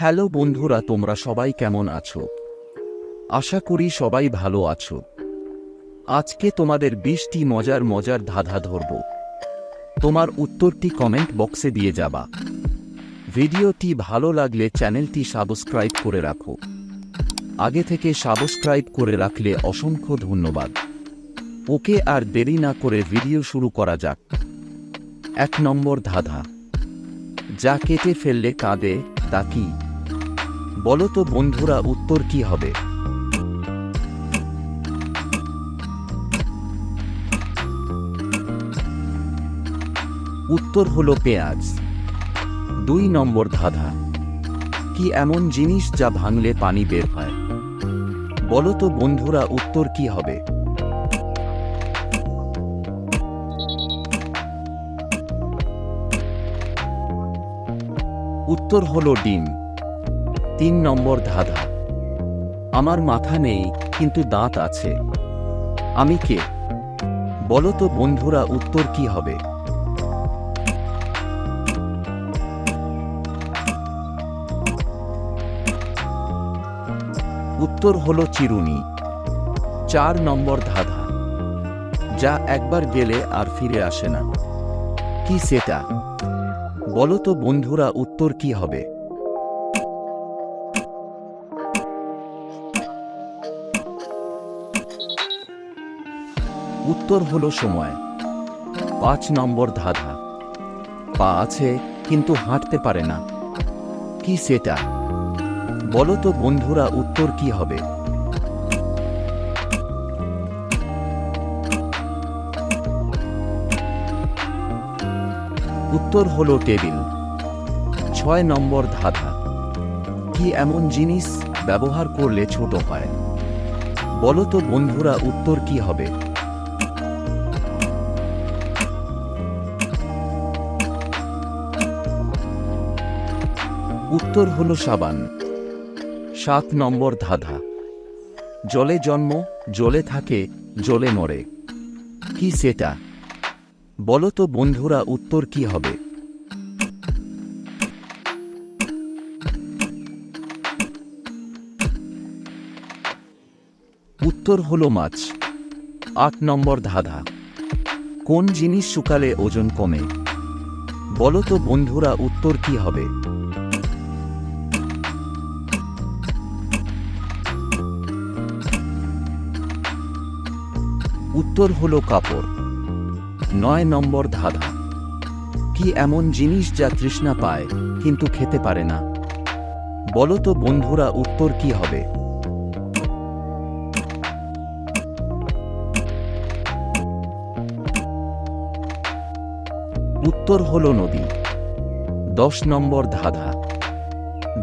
Hello বন্ধুরা, তোমরা সবাই কেমন আছো? আশা করি সবাই ভালো আছো। আজকে তোমাদের বিশটি মজার মজার ধাঁধা ধরব। তোমার উত্তরটি কমেন্ট বক্সে দিয়ে যাবা। ভিডিওটি ভালো লাগলে চ্যানেলটি সাবস্ক্রাইব করে রাখো। আগে থেকে সাবস্ক্রাইব করে রাখলে অসংখ্য ধন্যবাদ। ওকে আর দেরি না করে ভিডিও শুরু করা যাক। এক নম্বর ধাঁধা। যা কেটে ফেললে কাঁদে, তা কি? বলো তো বন্ধুরা, উত্তর কি হবে? উত্তর হলো পেঁয়াজ। দুই নম্বর ধাঁধা। কি এমন জিনিস যা ভাঙলে পানি বের হয়? বলো তো বন্ধুরা, উত্তর কি হবে? উত্তর হলো ডিম। তিন নম্বর ধাঁধা। আমার মাথা নেই, কিন্তু দাঁত আছে। আমি কে? বলো তো বন্ধুরা, উত্তর কি হবে? উত্তর হলো চিরুনি। চার নম্বর ধাঁধা। যা একবার গেলে আর ফিরে আসে না। কি সেটা? বলো তো বন্ধুরা, উত্তর কি হবে? উত্তর হলো সময়। পাঁচ নম্বর ধাঁধা। পা আছে, কিন্তু হাঁটতে পারে না। কি সেটা? বলো তো বন্ধুরা, উত্তর কি হবে? উত্তর হলো টেবিল। ছয় নম্বর ধাঁধা। কি এমন জিনিস ব্যবহার করলে ছোট হয়? বলো তো বন্ধুরা, উত্তর কি হবে? উত্তর হলো সাবান। সাত নম্বর ধাঁধা। জলে জন্ম, জলে থাকে, জলে মরে। কি সেটা? বলো তো বন্ধুরা উত্তর কি হবে? উত্তর হলো মাছ। আট নম্বর ধাঁধা। কোন জিনিস শুকালে ওজন কমে? বলো তো বন্ধুরা উত্তর কি হবে? উত্তর হলো কাপড়। নয় নম্বর ধাঁধা। কি এমন জিনিস যা তৃষ্ণা পায়, কিন্তু খেতে পারে না? বলো তো বন্ধুরা, উত্তর কি হবে? উত্তর হলো নদী। দশ নম্বর ধাঁধা।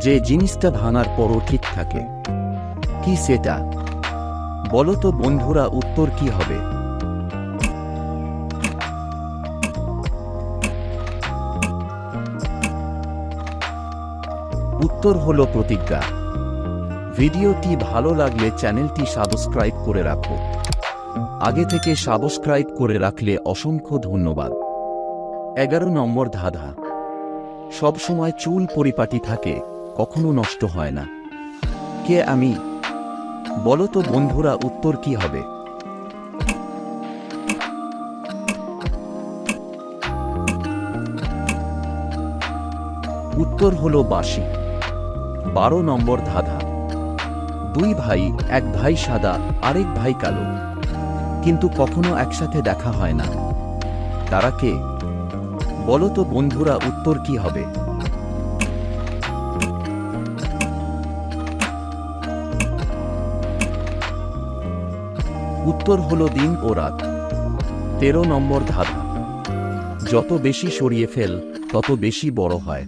যে জিনিসটা ভাঙার পরও ঠিক থাকে। কি সেটা? বলো তো বন্ধুরা, উত্তর কি হবে? উত্তর হলো প্রতিজ্ঞা। ভিডিওটি ভালো লাগলে চ্যানেলটি সাবস্ক্রাইব করে রাখো। আগে থেকে সাবস্ক্রাইব করে রাখলে অসংখ্য ধন্যবাদ। এগারো নম্বর ধাঁধা। সব সময় চুল পরিপাটি থাকে, কখনো নষ্ট হয় না। কে আমি? বলো তো বন্ধুরা উত্তর কি হবে? উত্তর হলো বাসি বারো নম্বর ধাঁধা। দুই ভাই, এক ভাই সাদা, আরেক ভাই কালো। কিন্তু কখনো একসাথে দেখা হয় না। তারা কে? বলো তো বন্ধুরা উত্তর কি হবে? উত্তর হলো দিন ও রাত। তেরো নম্বর ধাঁধা যত বেশি সরিয়ে ফেল, তত বেশি বড় হয়।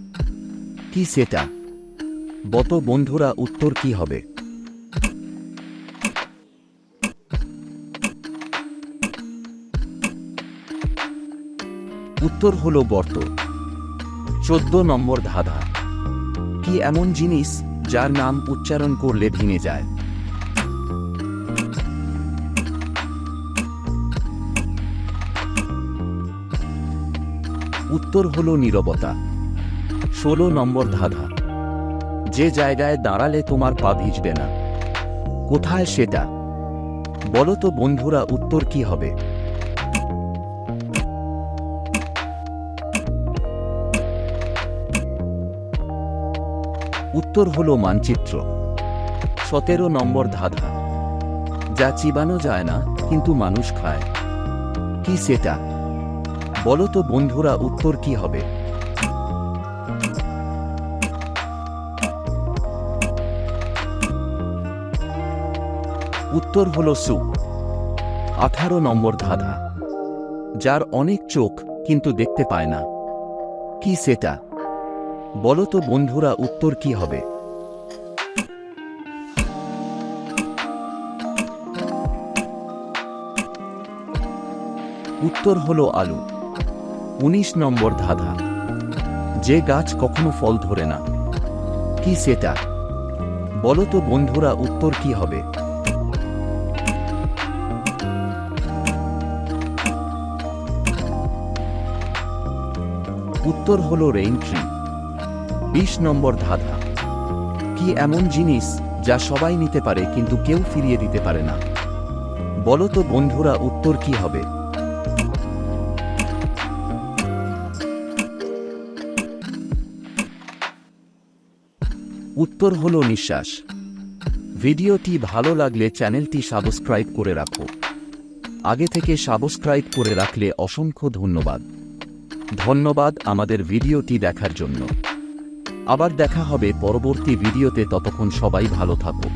কি সেটা? বত বন্ধুরা, উত্তর কি হবে? উত্তর হলো বর্ত। চোদ্দ নম্বর ধাঁধা। কি এমন জিনিস যার নাম উচ্চারণ করলে ভেঙে যায়? উত্তর হল নীরবতা। ষোলো নম্বর ধাঁধা। যে জায়গায় দাঁড়ালে তোমার পা ভিজবে না। কোথায় সেটা? বলো তো বন্ধুরা, উত্তর কি হবে? উত্তর হলো মানচিত্র। সতেরো নম্বর ধাঁধা। যা চিবানো যায় না, কিন্তু মানুষ খায়। কি সেটা? বলো তো বন্ধুরা উত্তর কি হবে? উত্তর হল সু। আঠারো নম্বর ধাঁধা। যার অনেক চোখ, কিন্তু দেখতে পায় না। কি সেটা? বলো তো বন্ধুরা উত্তর কি হবে? উত্তর হলো আলু। উনিশ নম্বর ধাঁধা। যে গাছ কখনো ফল ধরে না। কি সেটা? বলো তো বন্ধুরা, উত্তর কি হবে? উত্তর হল রেইন ট্রি বিশ নম্বর ধাঁধা। কি এমন জিনিস যা সবাই নিতে পারে, কিন্তু কেউ ফিরিয়ে দিতে পারে না? বলো তো বন্ধুরা, উত্তর কি হবে? উত্তর হল নিঃশ্বাস। ভিডিওটি ভালো লাগলে চ্যানেলটি সাবস্ক্রাইব করে রাখো। আগে থেকে সাবস্ক্রাইব করে রাখলে অসংখ্য ধন্যবাদ। ধন্যবাদ আমাদের ভিডিওটি দেখার জন্য। আবার দেখা হবে পরবর্তী ভিডিওতে, ততক্ষণ সবাই ভালো থাকো।